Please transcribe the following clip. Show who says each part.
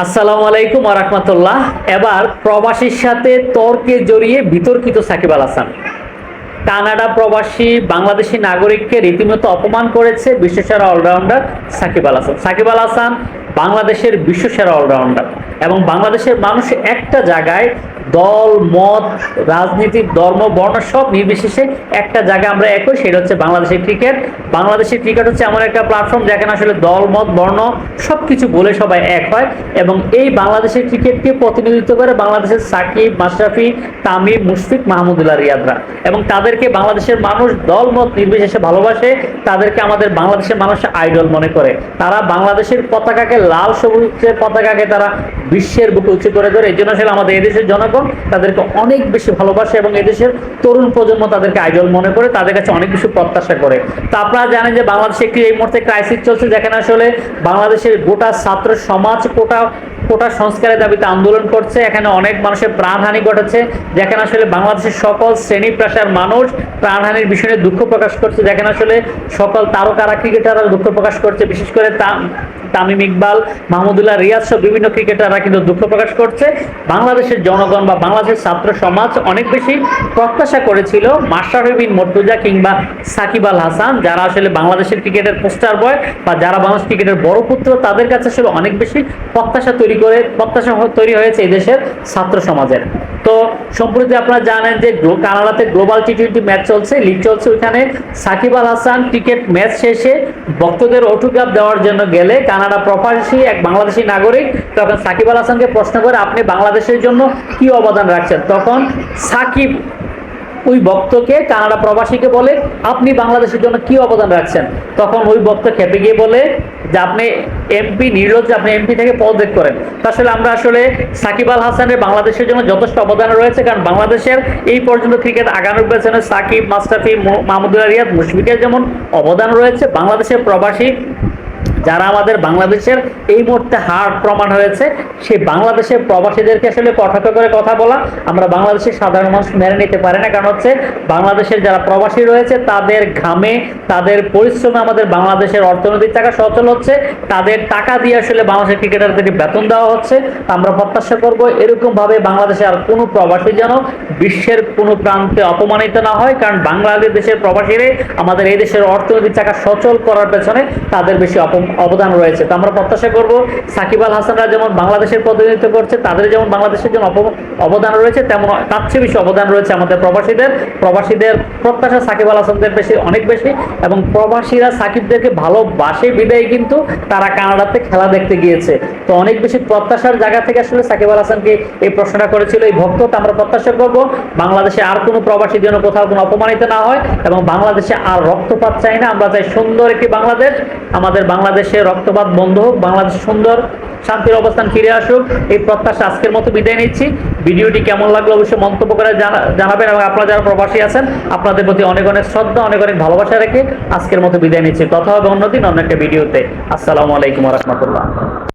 Speaker 1: আসসালামু আলাইকুম আরহামতুল্লাহ এবার প্রবাসীর সাথে তর্কে জড়িয়ে বিতর্কিত সাকিব আল হাসান। কানাডা প্রবাসী বাংলাদেশি নাগরিককে রীতিমতো অপমান করেছে বিশ্বসেরা অলরাউন্ডার সাকিব আল হাসান। সাকিব আল হাসান বাংলাদেশের বিশ্বসেরা অলরাউন্ডার এবং বাংলাদেশের মানুষ একটা জায়গায় দল, মত রাজনীতির ধর্ম, বর্ণ সব নির্বিশেষে একটা জায়গায় আমরা একই, সেটা হচ্ছে বাংলাদেশের ক্রিকেট। বাংলাদেশের ক্রিকেট হচ্ছে এমন একটা প্ল্যাটফর্ম যেখানে আসলে দল, মত, বর্ণ সব কিছু বলে সবাই এক হয় এবং এই বাংলাদেশের ক্রিকেটকে প্রতিনিধিত্ব করে বাংলাদেশের সাকিব, মাশরাফি, তামিম, মুশফিক, মাহমুদুল্লাহ, রিয়াদরা। এবং তাদেরকে বাংলাদেশের মানুষ দল, মত নির্বিশেষে ভালোবাসে, তাদেরকে আমাদের বাংলাদেশের মানুষ আইডল মনে করে। তারা বাংলাদেশের পতাকাকে লাল, সবুজের পতাকাকে তারা বিশ্বের বুকে উঁচু করে ধরে। এই জন্য আসলে আমাদের এদেশের জনগণ তাদেরকে অনেক বেশি ভালোবাসে এবং এদেশের তরুণ প্রজন্ম তাদেরকে আইডল মনে করে, তাদের কাছে অনেক কিছু প্রত্যাশা করে। তা আপনারা জানেন যে বাংলাদেশে একটি এই মুহূর্তে ক্রাইসিস চলছে? যেখানে আসলে বাংলাদেশের গোটা ছাত্র সমাজ কোটা কোটা সংস্কারের দাবিতে আন্দোলন করছে। এখানে অনেক মানুষের প্রাণহানি ঘটেছে। যেখানে আসলে বাংলাদেশের সকল শ্রেণি পেশার মানুষ প্রাণহানির বিষয়ে দুঃখ প্রকাশ করছে। যেখানে আসলে সকল তারকারা ক্রিকেটাররা দুঃখ প্রকাশ করছে। বিশেষ করে তা- তামিম ইকবাল, মাহমুদুল্লাহ রিয়াজ সহ বিভিন্ন ক্রিকেটাররা কিন্তু দুঃখ প্রকাশ করছে। বাংলাদেশের জনগণ বা বাংলাদেশের ছাত্র সমাজ অনেক বেশি প্রত্যাশা করেছিল মাশরাফি বিন মর্তুজা কিংবা সাকিব আল হাসান, যারা আসলে বাংলাদেশের ক্রিকেটের পোস্টার বয় বা যারা বাংলাদেশ ক্রিকেটের বড় পুত্র, তাদের কাছে আসলে অনেক বেশি প্রত্যাশা তৈরি করে, প্রত্যাশা তৈরি হয়েছে এই দেশের ছাত্র সমাজের। তো সম্প্রতি আপনারা জানেন যে কানাডাতে গ্লোবাল টি টোয়েন্টি ম্যাচ চলছে লিগ চলছে। ওইখানে সাকিব আল হাসান ক্রিকেট ম্যাচ শেষে ভক্তদের অটোগ্রাফ দেওয়ার জন্য গেলে কানাডা প্রবাসী, এক বাংলাদেশি নাগরিক তখন সাকিব আল হাসানকে প্রশ্ন করে, আপনি বাংলাদেশের জন্য কি অবদান রাখছেন? তখন সাকিব ওই ভক্তকে, কানাডা প্রবাসীকে বলে, আপনি বাংলাদেশের জন্য কি অবদান রাখছেন? তখন ওই ভক্ত খেপে গিয়ে বলে যে আপনি এমপি নির্লজ্জ, আপনি এমপি থেকে পদত্যাগ করেন। আসলে আমরা আসলে সাকিব আল হাসানের বাংলাদেশের জন্য যথেষ্ট অবদান রয়েছে, কারণ বাংলাদেশের এই পর্যন্ত ক্রিকেট আগানোর পেছনে সাকিব মাস্টাফি মাহমুদুল্লাহ রিয়াদ, মুশফিকের যেমন অবদান রয়েছে, বাংলাদেশের প্রবাসী যারা আমাদের বাংলাদেশের এই মুহূর্তে হার প্রমাণ হয়েছে, সেই বাংলাদেশের প্রবাসীদেরকে আসলে কটাক্ষ করে কথা বলা, আমরা বাংলাদেশের সাধারণ মানুষ মেনে নিতে পারে না। কারণ হচ্ছে, বাংলাদেশের যারা প্রবাসী রয়েছে, তাদের ঘামে, তাদের পরিশ্রমে আমাদের বাংলাদেশের অর্থনৈতিক টাকা সচল হচ্ছে, তাদের টাকা দিয়ে আসলে বাংলাদেশের ক্রিকেটারদেরকে বেতন দেওয়া হচ্ছে। আমরা প্রত্যাশা করব এরকম ভাবে বাংলাদেশে আর কোনো প্রবাসী যেন বিশ্বের কোনো প্রান্তে অপমানিত না হয়। কারণ বাংলাদেশ দেশের প্রবাসীরাই আমাদের এই দেশের অর্থনৈতিক টাকা সচল করার পেছনে তাদের বেশি অপ- অবদান রয়েছে। তো আমরা প্রত্যাশা করব সাকিব আল হাসানরা যেমন বাংলাদেশের প্রতিনিধিত্ব করছে, তাদের যেমন বাংলাদেশের জন্য অবদান রয়েছে, তেমন তার চেয়ে বেশি অবদান রয়েছে আমাদের প্রবাসীদের। প্রবাসীদের প্রত্যাশা সাকিব আল হাসানদের বেশি, অনেক বেশি এবং প্রবাসীরা সাকিবদেরকে ভালোবাসে বিদায় কিন্তু তারা কানাডাতে খেলা দেখতে গিয়েছে। তো অনেক বেশি প্রত্যাশার জায়গা থেকে আসলে সাকিব আল হাসানকে এই প্রশ্নটা করেছিল এই ভক্ত। তো আমরা প্রত্যাশা করব বাংলাদেশে আর কোনো প্রবাসী যেন কোথাও কোনো অপমানিত না হয় এবং বাংলাদেশে আর রক্তপাত চাই না। আমরা চাই সুন্দর একটি বাংলাদেশ। আমাদের বাংলাদেশে রক্তপাত বন্ধ হোক, বাংলাদেশ সুন্দর, শান্তির অবস্থান ফিরে আসুক, এই প্রত্যাশা আজকের মতো বিদায় নিচ্ছি। ভিডিওটি কেমন লাগল অবশ্যই মন্তব্য করে জানাবেন এবং আপনারা যারা প্রবাসী আছেন, আপনাদের প্রতি অনেক অনেক শ্রদ্ধা, অনেক অনেক ভালোবাসা রেখে আজকের মতো বিদায় নিচ্ছি। কথা হবে অন্যদিন অন্য একটা ভিডিওতে। আসসালামু আলাইকুম রহমতুল্লাহ।